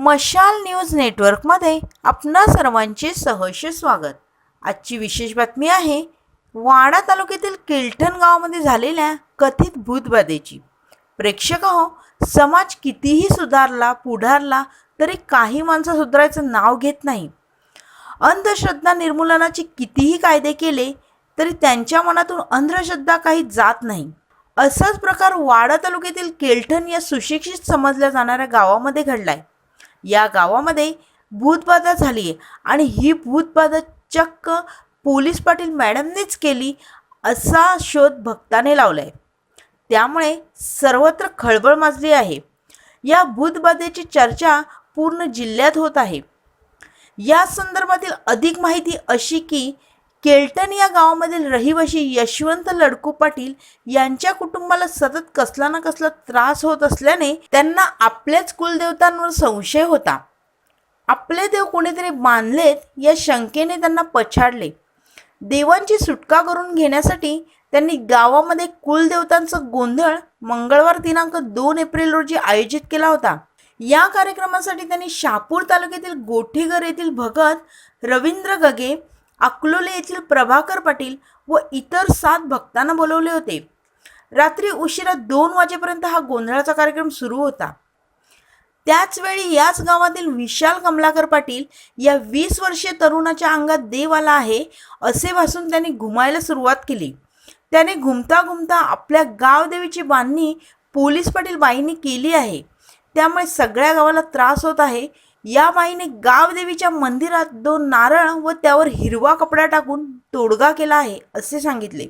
मशाल न्यूज नेटवर्कमध्ये आपणा सर्वांचे सहर्ष स्वागत. आजची विशेष बातमी आहे वाडा तालुक्यातील केलठन गावामध्ये झालेल्या कथित भूतबाधेची. प्रेक्षक हो समाज कितीही सुधारला पुढारला तरी काही माणसं सुधारायचं नाव घेत नाही. अंधश्रद्धा निर्मूलनाचे कितीही कायदे केले तरी त्यांच्या मनातून अंधश्रद्धा काही जात नाही. असाच प्रकार वाडा तालुक्यातील केलठण या सुशिक्षित समजल्या जाणाऱ्या गावामध्ये घडलाय. या गावामध्ये भूतबाधा झाली आहे. आणि ही भूतबाधा चक्क पोलीस पाटील मॅडमनेच केली असा शोध भक्ताने लावलाय. त्यामुळे सर्वत्र खळबळ माजली आहे. या भूतबाधेची चर्चा पूर्ण जिल्ह्यात होत आहे. या संदर्भातील अधिक माहिती अशी की केल्टन या गावामधील रहिवाशी यशवंत लडकू पाटील यांच्या कुटुंबाला सतत कसला ना कसला त्रास होत असल्याने त्यांना आपल्याच कुलदेवतांवर संशय होता. आपले देव कोणीतरी बांधलेत या शंकेने त्यांना पछाडले. देवांची सुटका करून घेण्यासाठी त्यांनी गावामध्ये कुलदेवतांचा गोंधळ मंगळवार दिनांक दोन एप्रिल रोजी आयोजित केला होता. या कार्यक्रमासाठी त्यांनी शहापूर तालुक्यातील गोठेघर येथील भगत रवींद्र गगे अकलोले येथील प्रभाकर पाटील व इतर सात भक्तांना बोलवले होते. रात्री उशिरा दोन वाजेपर्यंत हा गोंधळाचा कार्यक्रम सुरू होता. त्याचवेळी याच गावातील विशाल कमलाकर पाटील या वीस वर्षीय तरुणाच्या अंगात देव आला आहे असे भासून त्यांनी घुमायला सुरुवात केली. त्याने घुमता घुमता आपल्या गावदेवीची बांधणी पोलीस पाटील बाईंनी केली आहे. त्यामुळे सगळ्या गावाला त्रास होत आहे. या बाईने गावदेवीच्या मंदिरात दोन नारळ व त्यावर हिरवा कपडा टाकून तोडगा केला आहे असे सांगितले.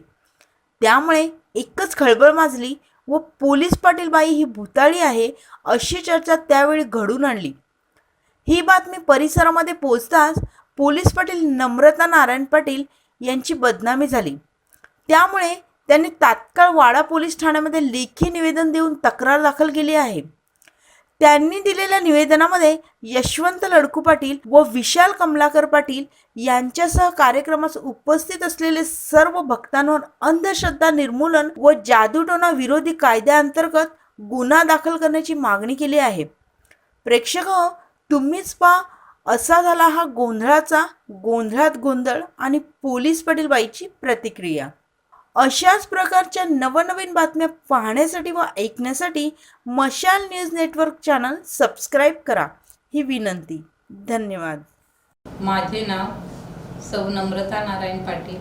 त्यामुळे एकच खळबळ माजली व पोलीस पाटील बाई ही भूताळी आहे अशी चर्चा त्यावेळी घडून आणली. ही बातमी परिसरामध्ये पोचताच पोलीस पाटील नम्रता नारायण पाटील यांची बदनामी झाली. त्यामुळे त्यांनी तात्काळ वाडा पोलीस ठाण्यामध्ये लेखी निवेदन देऊन तक्रार दाखल केली आहे. त्यांनी दिलेल्या निवेदनामध्ये यशवंत लडकू पाटील व विशाल कमलाकर पाटील यांच्यासह कार्यक्रमास उपस्थित असलेले सर्व भक्तांवर अंधश्रद्धा निर्मूलन व जादूटोना विरोधी कायद्याअंतर्गत गुन्हा दाखल करण्याची मागणी केली आहे. प्रेक्षक हो, तुम्हीच पहा असा झाला हा गोंधळाचा गोंधळात गोंधळ आणि पोलीस पाटील बाईची प्रतिक्रिया. अशाच प्रकारच्या नवनवीन बातम्या पाहण्यासाठी व ऐकण्यासाठी मशाल न्यूज नेटवर्क चॅनल सबस्क्राईब करा. ही विनंती. धन्यवाद. माझे नाव सौ नम्रता नारायण पाटील.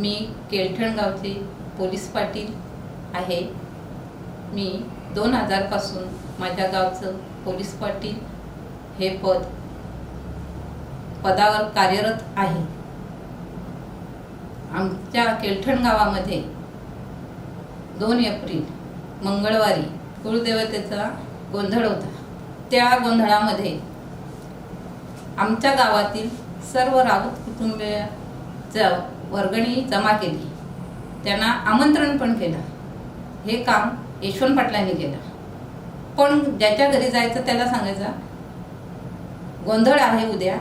मी केळठण गावचे पोलीस पाटील आहे. मी दोन हजारपासून माझ्या गावचं पोलीस पाटील हे पद पदावर कार्यरत आहे. आमच्या केलठण गावामध्ये दोन एप्रिल मंगळवारी कुळदेवतेचा गोंधळ होता. त्या गोंधळामध्ये आमच्या गावातील सर्व राऊत कुटुंबियाचा वर्गणी जमा केली. त्यांना आमंत्रण पण केलं. हे काम यशवंत पाटलांनी केलं. पण ज्याच्या घरी जायचं त्याला सांगायचं गोंधळ आहे उद्या.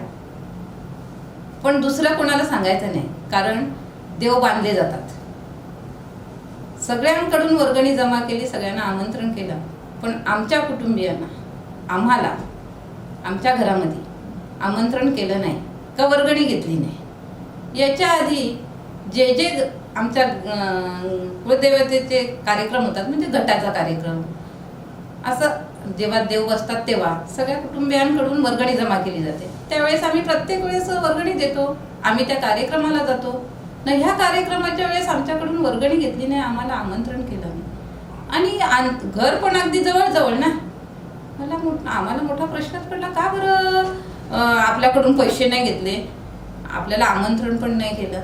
पण दुसरं कोणाला सांगायचं नाही. कारण देव बांधले जातात. सगळ्यांकडून वर्गणी जमा केली सगळ्यांना आमंत्रण केलं. पण आमच्या कुटुंबियांना आम्हाला आमच्या घरामध्ये आमंत्रण केलं नाही का वर्गणी घेतली नाही? याच्या आधी जे जे आमच्या कुलदेवतेचे कार्यक्रम होतात म्हणजे गटाचा कार्यक्रम असं जेव्हा देव बसतात तेव्हा सगळ्या कुटुंबियांकडून वर्गणी जमा केली जाते. त्यावेळेस आम्ही प्रत्येक वेळेस वर्गणी देतो आम्ही त्या कार्यक्रमाला जातो न ह्या कार्यक्रमाच्या वेळेस आमच्याकडून वर्गणी घेतली नाही आम्हाला आमंत्रण केलं नाही. आणि घर पण अगदी जवळजवळ ना. मला मोठ आम्हाला मोठा प्रश्नच पडला का बरं? आपल्याकडून पैसे नाही घेतले. आपल्याला आमंत्रण पण नाही केलं.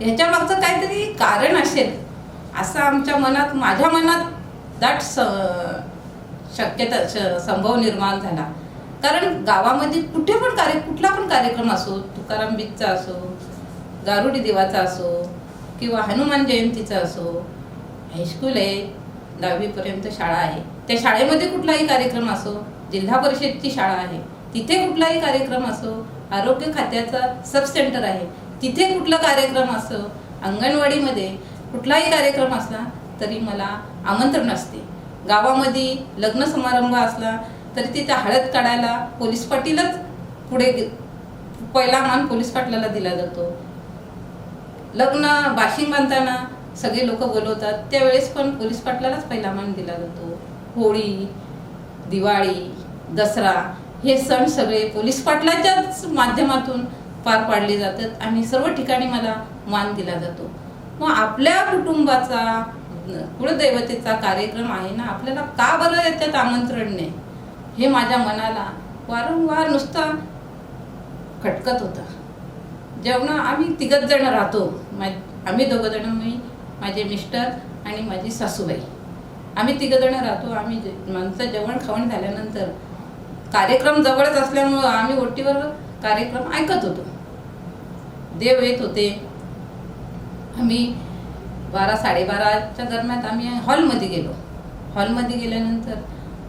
ह्याच्या मागचं काहीतरी कारण असेल असं आमच्या मनात माझ्या मनात दाट स शक्यता श- संभव निर्माण झाला. कारण गावामध्ये कुठे पण कार्य कुठला पण कार्यक्रम असो तुकाराम बीजचा असो दारुडी देवाचा असो किंवा हनुमान जयंतीचा असो हायस्कूल आहे दहावीपर्यंत शाळा आहे. त्या शाळेमध्ये कुठलाही कार्यक्रम असो जिल्हा परिषदची शाळा आहे तिथे कुठलाही कार्यक्रम असो आरोग्य खात्याचा सब सेंटर आहे तिथे कुठला कार्यक्रम असो अंगणवाडीमध्ये कुठलाही कार्यक्रम असला तरी मला आमंत्रण असते. गावामध्ये लग्न समारंभ असला तरी तिथे हळद काढायला पोलीस पाटीलच पुढे गे- पहिला मान पोलीस पाटलाला दिला जातो. लग्न बाशिंग बांधताना सगळे लोक बोलवतात. त्यावेळेस पण पोलीस पाटलालाच पहिला मान दिला जातो. होळी दिवाळी दसरा हे सण सगळे पोलीस पाटलाच्याच माध्यमातून पार पाडले जातात आणि सर्व ठिकाणी मला मान दिला जातो. मग आपल्या कुटुंबाचा कुळदैवतेचा कार्यक्रम आहे ना आपल्याला का बरं याच्यात आमंत्रण नाही? हे माझ्या मनाला वारंवार नुसता खटकत होता. जेवणा आम्ही तिघच जण राहतो मा आम्ही दोघं जण मी माझे मिस्टर आणि माझी सासूबाई. आम्ही तिघं जण राहतो आम्ही जे- जेवण खावण झाल्यानंतर कार्यक्रम जवळच असल्यामुळं आम्ही ओटीवर कार्यक्रम ऐकत होतो. देव येत होते. आम्ही बारा साडेबाराच्या दरम्यान आम्ही हॉलमध्ये गेलो. हॉलमध्ये गेल्यानंतर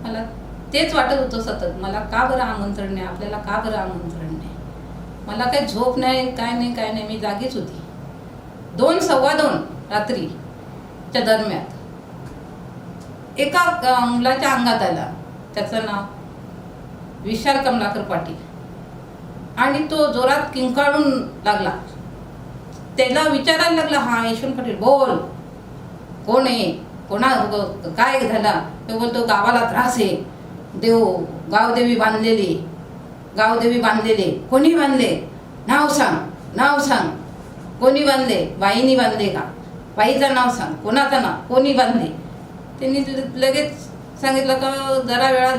मला तेच वाटत होतं सतत मला का बरं आमंत्रण नाही आपल्याला का बरं आमंत्रण मला काही झोप नाही काय नाही काय नाही मी जागीच होती. दोन सव्वा दोन रात्रीच्या दरम्यान. एका मुलाच्या अंगात आला. त्याचं नाव विशाल कमलाकर पाटील. आणि तो जोरात किंकाळून लागला. त्याला विचारायला लागला हा यशवंत पाटील बोल. कोण आहे? कोणा काय झाला? तो बोलतो गावाला त्रास आहे. देव गावदेवी बांधलेली गावदेवी बांधलेले. कोणी बांधले? नाव सांग. नाव सांग. कोणी बांधले? बाईनी बांधले का? बाईचं नाव सांग. कोणाचं नाव? कोणी बांधले? त्यांनी लगेच सांगितलं का जरा वेळात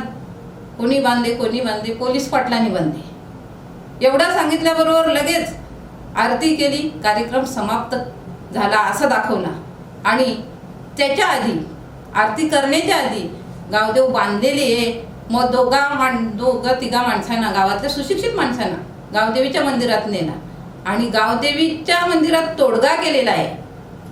कोणी बांधले कोणी बांधले? पोलीस पाटलांनी बांधले. एवढं सांगितल्याबरोबर लगेच आरती केली. कार्यक्रम समाप्त झाला असं दाखवला. आणि त्याच्या आधी आरती करण्याच्या आधी गावदेव बांधलेली आहे मग दोघा माण दोघं तिघा माणसांना गावातल्या सुशिक्षित माणसांना गावदेवीच्या मंदिरात नेला आणि गावदेवीच्या मंदिरात तोडगा केलेला आहे.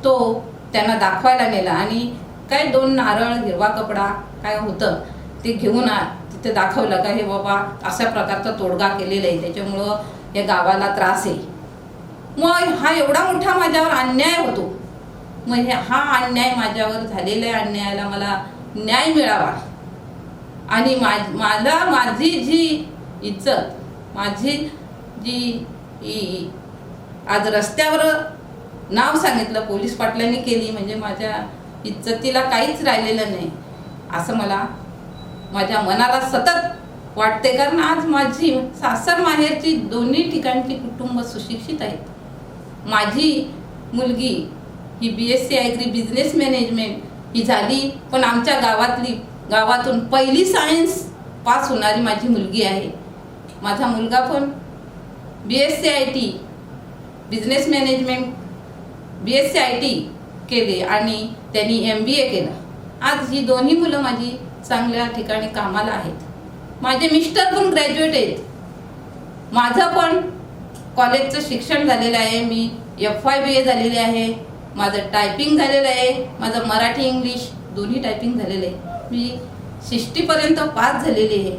तो त्यांना दाखवायला नेला. आणि काय दोन नारळ हिरवा कपडा काय होतं ते घेऊन आ तिथे दाखवलं का हे बाबा अशा प्रकारचा तोडगा केलेला आहे. त्याच्यामुळं या गावाला त्रास आहे. मग हा एवढा मोठा माझ्यावर अन्याय होतो. मग हा अन्याय माझ्यावर झालेल्या अन्यायाला मला न्याय मिळावा. आणि मला माझी जी इज्जत माझी जी आज रस्त्यावर नाव सांगितलं पोलीस पाटलांनी केली म्हणजे माझ्या इज्जतीला काहीच राहिलेलं नाही असं मला माझ्या मनाला सतत वाटते. कारण आज माझी सासर माहेरची दोन्ही ठिकाणची कुटुंब सुशिक्षित आहेत. माझी मुलगी ही B S C agri business management ही झाली पण आमच्या गावातली गावातून पहिली सायन्स पास होणारी माझी मुलगी आहे. माझा मुलगा पण B S C I T business management B S C I T केले आणि त्यांनी एम बी ए केला. आज ही दोन्ही मुलं माझी चांगल्या ठिकाणी कामाला आहेत. माझे मिस्टर पण ग्रॅज्युएट आहेत. माझं पण कॉलेजचं शिक्षण झालेलं आहे. मी एफ वाय बी ए झालेले आहे. माझं टायपिंग झालेलं आहे. माझं मराठी इंग्लिश दोन्ही टायपिंग झालेलं आहे. मी शिष्टीपर्यंत पास झालेली आहे.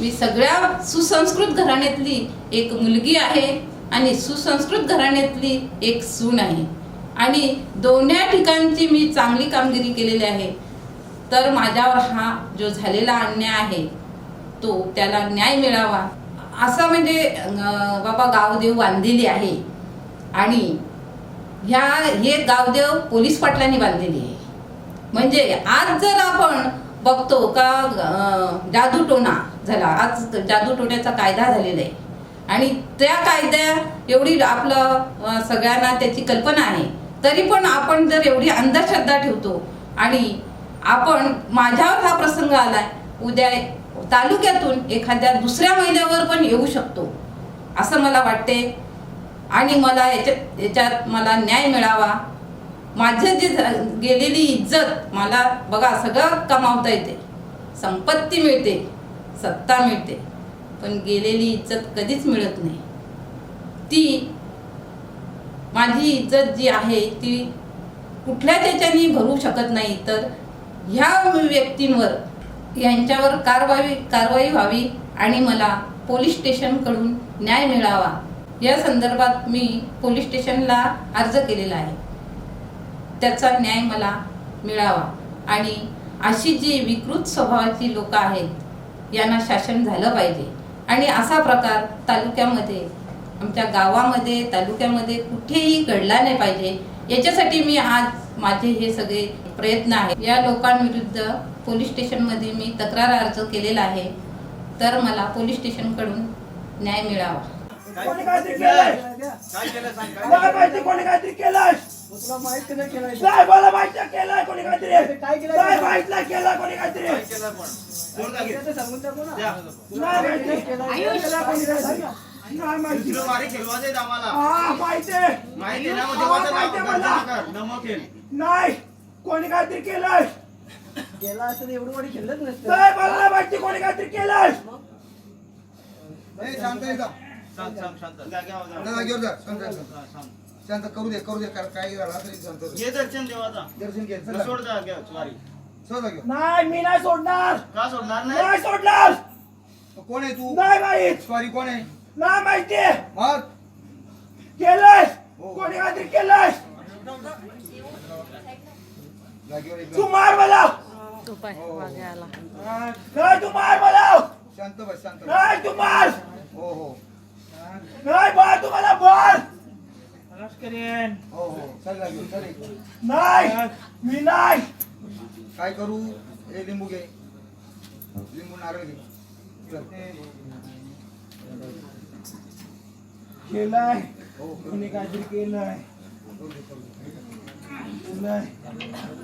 मी सगळ्या सुसंस्कृत घराण्यातली एक मुलगी आहे आणि सुसंस्कृत घराण्यातली एक सून आहे. आणि दोन्ही ठिकाणची मी चांगली कामगिरी केलेली आहे. तर माझ्यावर हा जो झालेला अन्याय आहे तो त्याला न्याय मिळावा. असा म्हणजे बाबा गावदेव बांधलेली आहे. आणि ह्या हे गावदेव पोलीस पाटलांनी बांधलेली आहे. म्हणजे आज जर आपण बघतो का जादूटोणा झाला. आज जादूटोण्याचा कायदा झालेला आहे. आणि त्या कायद्या एवढी आपलं सगळ्यांना त्याची कल्पना आहे. तरी पण आपण जर एवढी अंधश्रद्धा ठेवतो आणि आपण माझ्यावर हा प्रसंग आलाय उद्या तालुक्यातून एखाद्या दुसऱ्या महिन्यावर पण येऊ शकतो. असं मला वाटते आणि मला याच्यात याच्यात मला न्याय मिळावा. माझं जे गेलेली इज्जत मला बघा सगळं कमावता येते. संपत्ती मिळते सत्ता मिळते पण गेलेली इज्जत कधीच मिळत नाही. ती माझी इज्जत जी आहे ती कुठल्या त्याच्यानी भरू शकत नाही. तर ह्या व्यक्तींवर यांच्यावर कारवाई कारवाई व्हावी आणि मला पोलीस स्टेशनकडून न्याय मिळावा. या संदर्भात मी पोलीस स्टेशनला अर्ज केलेला आहे. त्याचा न्याय मला मिळावा. आणि अशी जी विकृत स्वभावाची लोक आहेत यांना शासन झालं पाहिजे. आणि असा प्रकार तालुक्यामध्ये आमच्या गावामध्ये तालुक्यामध्ये कुठेही घडला नाही पाहिजे. याच्यासाठी मी आज माझे हे सगळे प्रयत्न आहेत. या लोकांविरुद्ध पोलीस स्टेशनमध्ये मी तक्रार अर्ज केलेला आहे. तर मला पोलीस स्टेशनकडून न्याय मिळावा. माहिती केलंय तुला माहीत नाही केलं माहिती आहे केलंय कोणी काहीतरी काय केलंय? साहेब माहीत नाही केलं कोणी काहीतरी सांगून टाकू ना. नाही माहिती केलं कोणी काहीतरी. नाही माहिती हा माहिती आहे. माहिती आहे मला. नाही कोणी काहीतरी केलंय. गेला असं एवढं वाडी खेळलंच नसतं. साहेब मला नाही माहिती कोणी काहीतरी केलंय. शांत करू दे करू दे काय- काय झालं तरी शांत हो. घे दर्शन देवाचा दर्शन घे चला. सोड द्या घ्या स्वारी चला घेऊ. नाही मी नाही सोडणार. का सोडणार नाही? नाही सोडणार. कोण आहे तू? नाही माहीत. स्वारी कोण आहे? नाही माहिती. मग केलंय कोणी काहीतरी केलंय जागेवर एक तू मार मला. हो, हो. नाही तू मार मला. शांत बस शांत बस. नाही तू मार. हो हो. नाही मार तू मला हो हो. चल जागेवर चल. एक. नाही मी नाही. काय करू? हे लिंबू घे. लिंबू नारळ घे. चल. केलंय. हो. कोणी काहीतरी केलंय.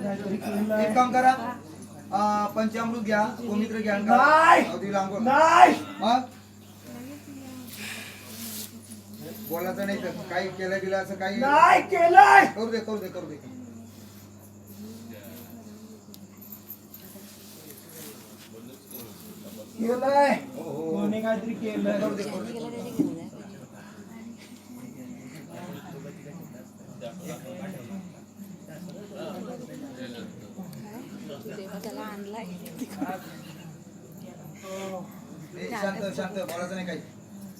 काहीतरी एक काम करा. पंचामृत घ्या गोमित्र घ्या आणि नाही. नाही. मग? बोलायचं नाही तर काही केलं गेलं असं काही नाही केलंय. करू दे करू दे करू दे. केलंय. हो हो. कोणी काहीतरी केलंय. करू दे करू दे ए, शांत शांत. बोलायचं नाही काही.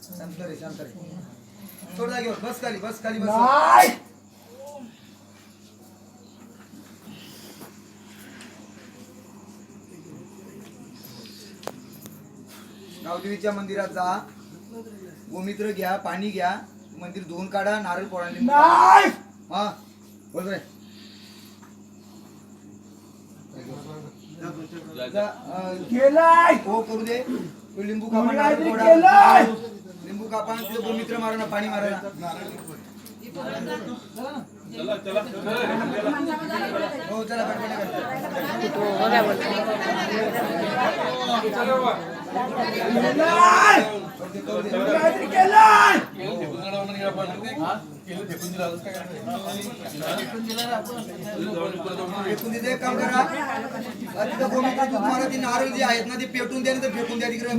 शांत रे शांत रे. जागेवर बस खाली बस खाली बस. नाही! गावदेवीच्या मंदिरात जा. गोमित्र घ्या पाणी घ्या. मंदिर धुवून काढा नारळ पोळा लिंबू नाही! हा बोल रे. जा, अं, केलंय! हो करू दे. तो लिंबू कोणी नारळ काहीतरी फोडा. केलंय! लिंबू कापा तिथं गोमित्र मारा ना पाणी मारा ना हो चला फेकून काम करा. आ, तिथं गोमित्र दूध मारा ती नारळ जे आहेत ना ते पेटून द्या नाही तर फेकून द्या तिकडे.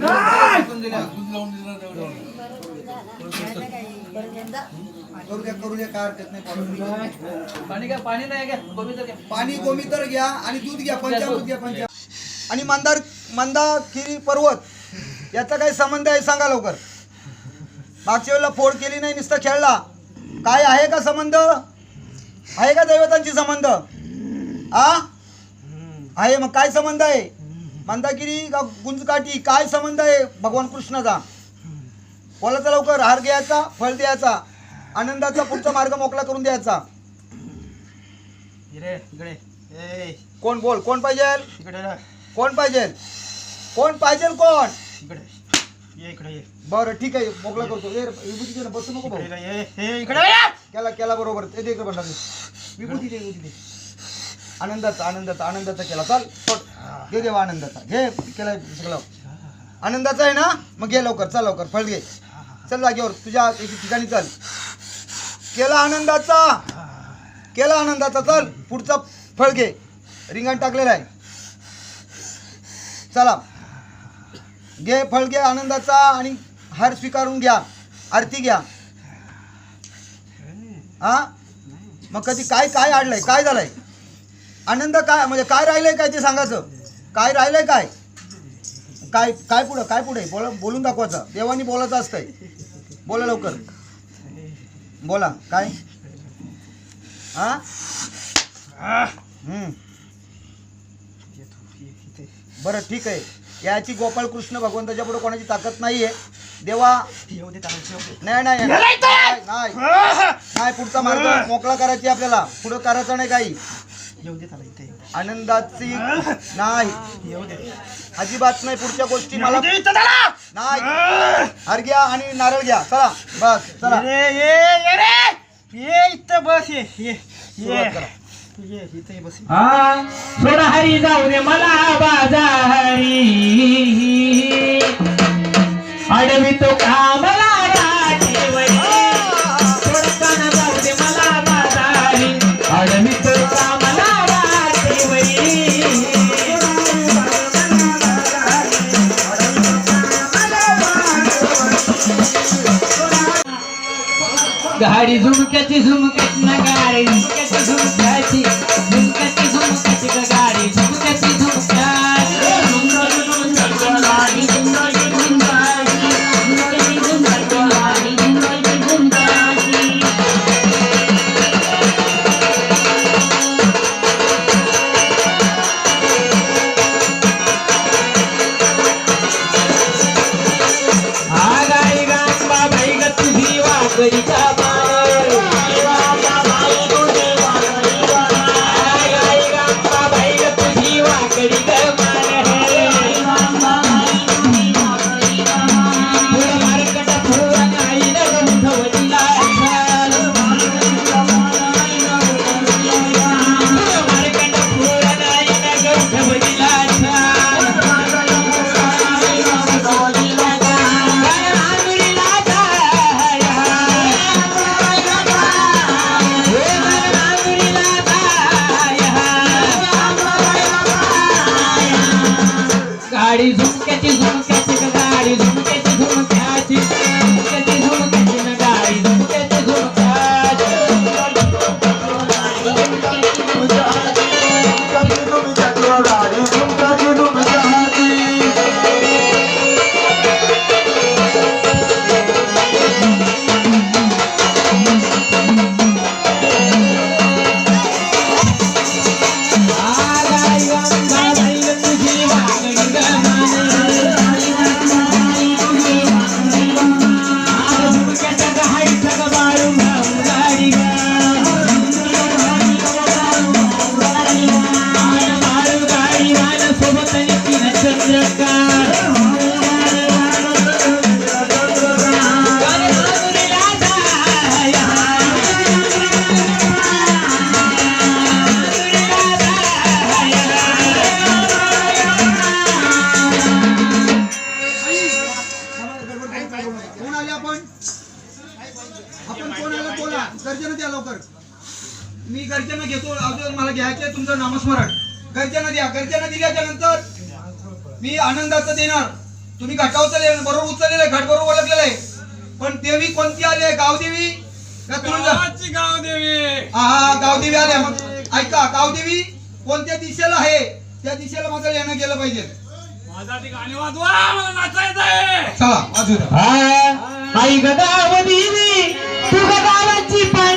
करू द्या करू द्या काय हरकत नाही पाणी घ्या पाणी नाही घ्या गोविंद घ्या. पाणी गोमित्र घ्या आणि दूध घ्या पंचामृत घ्या पंचा आणि मंदार मंदाकिरी पर्वत याचा काही संबंध आहे सांगा लवकर. मागच्या वेळेला फोड केली नाही नुसतं खेळला. काय आहे का संबंध? आहे का दैवतांची संबंध? आ? आहे मग काय संबंध आहे? मंदाकिरी का गुंजकाठी काय संबंध आहे? भगवान कृष्णाचा. बोलायचा लवकर? हार घ्यायचा फळ द्यायचा आनंदाचा पुढचा मार्ग मोकळा करून द्यायचा. इकडे इकडे. ए. कोण बोल? कोण पाहिजे? इकडे. कोण पाहिजे? कोण पाहिजे कोण? इकडे. ये इकडे ये. बरं ठीक आहे मोकळा करतो. ए, विभूती दे ना, बसू नको भाऊ. इकडे ये हे इकडे ये. केला केला बरोबर. ते दे बंडा विभूती दे विभूती दे. आनंदाचा आनंदाचा आनंदाचा केला. चाल सोड. घे देवा आनंदाचा. घे केला सगळं. आनंदाचा आहे ना? मग घे लवकर चल लवकर. फळ घे. चल जागेवर तुझ्या ठिकाणी चल. केला आनंदाचा. केला आनंदाचा. चल पुढचा फळ घे. रिंगण टाकलेला आहे. चला. घे फळ घे आनंदाचा आणि हार स्वीकारून घ्या. आरती घ्या. हा? मग कधी काय काय आडलंय? काय झालंय? आनंद काय म्हणजे काय राहिलंय काय ते सांगायचं? काय राहिलंय काय? काय काय पुढं काय पुढे? बोला बोलून दाखवायचं देवानी बोलायचं असतंय. बोला लवकर. बोला काय? हा. बरं ठीक आहे. याची गोपाळ कृष्ण भगवंताच्या पुढे कोणाची ताकद नाहीये. देवा. नाही नाही नाही. नाही पुढचा मार्ग मोकळा करायची आपल्याला. पुढं करायचं नाही काही. आनंदाची नाही. येऊ दे अजिबात नाही पुढच्या गोष्टी मला. नाही हर घ्या आणि नारळ घ्या. चला बस चला. ये रे, ये ये रे! ये इथं बस ये इथं बस. हा हरी जाऊ दे मला बाजारी. अडवी तो कामला राठेवरी गाडी झुमक्याची झुमक्याची ना गाडी झुमक्याची झुमक्याची झुमक्याची गाडी मी गर्जना घेतो अगोदर मला घ्यायचे तुमचं नामस्मरण. गर्जना द्या गर्जना दिल्याच्या नंतर मी आनंदाचं देणार. तुम्ही घाटावर उचलले बरोबर उचललेलं आहे घाट बरोबर ओळखलेलं आहे. पण देवी कोणती आली आहे? गावदेवी? का तुळजा गावदेवी. हा गावदेवी आल्या. मग ऐका गावदेवी कोणत्या दिशेला आहे? त्या दिशेला माझं येणं गेलं पाहिजे. माझा गाणी वाजवा मला नाचायचंय चला वाजू आई गदावधी तू गावाची पाय